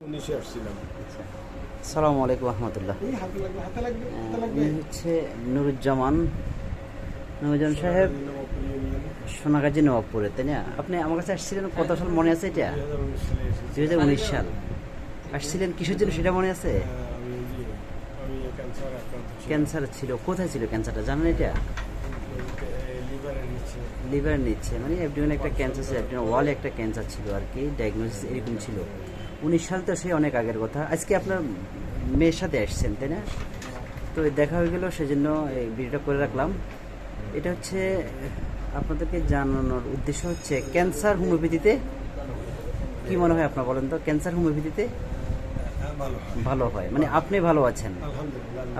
উনিশে আসছিলাম। সালামু আলাইকুম রহমতুল্লাহ। উনি হচ্ছে নুরুজ্জামান নুরুজ্জামান সাহেব সোনাগাজী নবাবপুরে তাই না? আপনি আমার কাছে আসছিলেন কত সাল মনে আছে এটা? দুই হাজার উনিশ সালে আসছিলেন কিসের জন্য সেটা মনে আছে? আহ, আমি ওই যে আমি ক্যান্সার ছিল। কোথায় ছিল ক্যান্সারটা? জানেন এটা? লিভার নিচ্ছে। মানে অ্যাবডোমেন একটা ক্যান্সার ছিল অ্যাবডোমেন ওয়ালে একটা ক্যান্সার ছিল আর কি। ডায়াগনোসিস এরকম ছিল। উনিশ সাল তো সে অনেক আগের কথা। আজকে আপনার মেয়ের সাথে আসছেন, তাই না? তো দেখা হয়ে গেল, সেজন্য এই ভিডিওটা করে রাখলাম। এটা হচ্ছে, আপনাদেরকে জানানোর উদ্দেশ্য হচ্ছে, ক্যান্সার হোমিওপ্যাথিতে কি মনে হয় আপনার বলেন তো? ক্যান্সার হোমিওপ্যাথিতে ভালো হয়। ভালো হয়। মানে আপনি ভালো আছেন।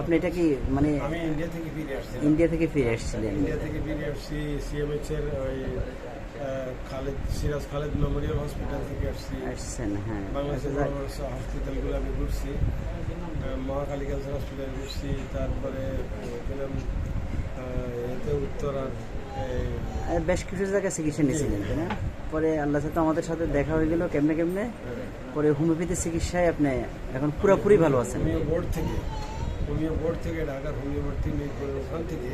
আপনি এটা কি মানে আমি ইন্ডিয়া থেকে ফিরে আসছি। ইন্ডিয়া থেকে ফিরে এসেছিলেন ইন্ডিয়া থেকে ফিরে আসছি সিএমএইচ এর ওই খালেদ সিরাজ খালেদ মেমোরিয়াল হসপিটাল থেকে আসছি। আসছেন হ্যাঁ। বাংলাদেশের আচ্ছা, হসপিটালগুলো আমি ঘুরছি। মহাকালী ক্যান্সার হসপিটাল ঘুরছি। তারপরে এতে উত্তরার আর বেশ কিছু জায়গায় চিকিৎসা নিয়েছিলেন তাই না? পরে আল্লাহ সাথে আমাদের সাথে দেখা হয়ে গেল কেমনে কেমনে। পরে হোমিওপ্যাথি চিকিৎসায় আপনি এখন পুরোপুরি ভালো আছেন। বোর্ড থেকে হোমিও বোর্ড থেকে ঢাকার ওখান থেকে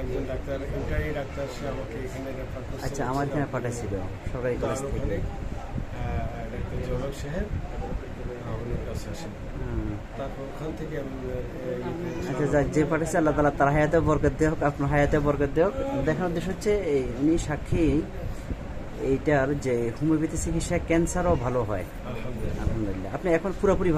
একজন ডাক্তার ইন্টারি ডাক্তার সে আমাকে এখানে আচ্ছা আমার এখানে পাঠাইছিল সরকারি কলেজ থেকে। জনক সাহেব আমাদের কাছে আসেন। তারপর ওখান থেকে আমি আহ, এই- আচ্ছা যাক যে আল্লাহ তালা তার হায়াতে বরকত আপনার হায়াতে বরকত উদ্দেশ্য হচ্ছে উনি সাক্ষী এইটার যে হোমিওপ্যাথি চিকিৎসা ক্যান্সারও ভালো হয়। আলহামদুলিল্লাহ। আপনি এখন পুরোপুরি